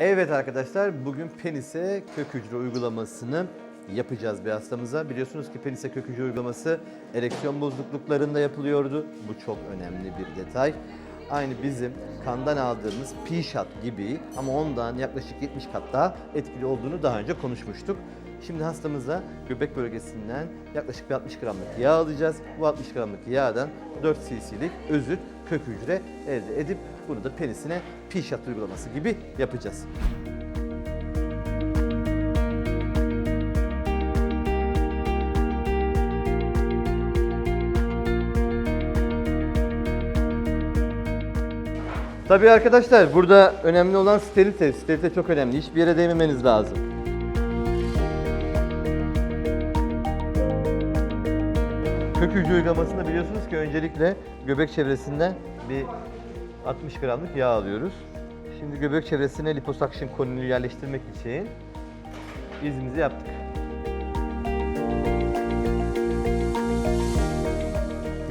Evet arkadaşlar bugün penise kök hücre uygulamasını yapacağız bir hastamıza. Biliyorsunuz ki penise kök hücre uygulaması ereksiyon bozukluklarında yapılıyordu. Bu çok önemli bir detay. Aynı bizim kandan aldığımız P-shot gibi ama ondan yaklaşık 70 kat daha etkili olduğunu daha önce konuşmuştuk. Şimdi hastamıza göbek bölgesinden yaklaşık bir 60 gramlık yağ alacağız. Bu 60 gramlık yağdan 4 cc'lik özüt kök hücre elde edip bunu da penisine P-shot uygulaması gibi yapacağız. Tabii arkadaşlar burada önemli olan sterilite. Sterilite çok önemli. Hiçbir yere değmemeniz lazım. Kök hücre uygulamasında biliyorsunuz ki öncelikle göbek çevresinden bir 60 gramlık yağ alıyoruz. Şimdi göbek çevresine liposuction konunu yerleştirmek için izimizi yaptık.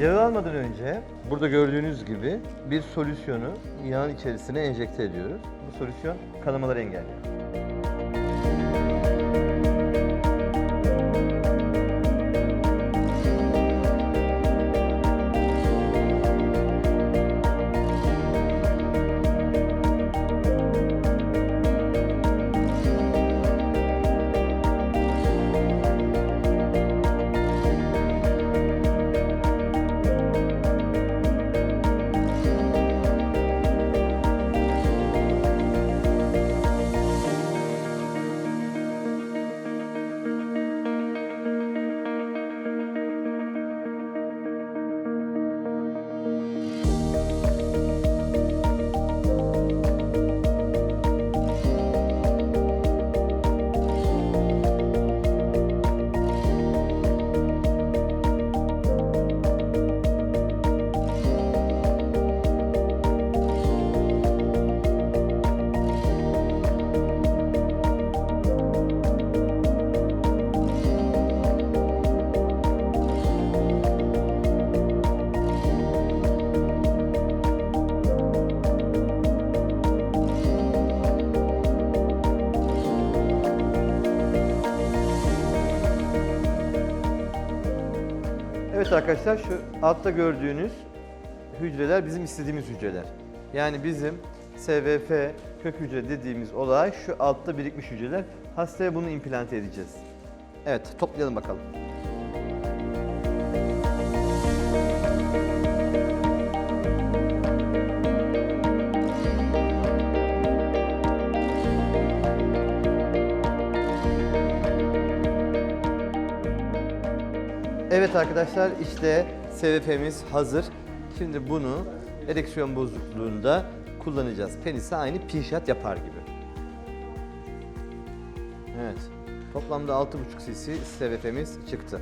Yağı almadan önce burada gördüğünüz gibi bir solüsyonu yağın içerisine enjekte ediyoruz. Bu solüsyon kanamaları engelliyor. Evet arkadaşlar şu altta gördüğünüz hücreler bizim istediğimiz hücreler. Yani bizim SVF kök hücre dediğimiz olay şu altta birikmiş hücreler. Hastaya bunu implante edeceğiz. Evet toplayalım bakalım. Evet arkadaşlar işte SVP'miz hazır. Şimdi bunu ereksiyon bozukluğunda kullanacağız. Penise aynı pişat yapar gibi. Evet. Toplamda 6,5 cc SVP'miz çıktı.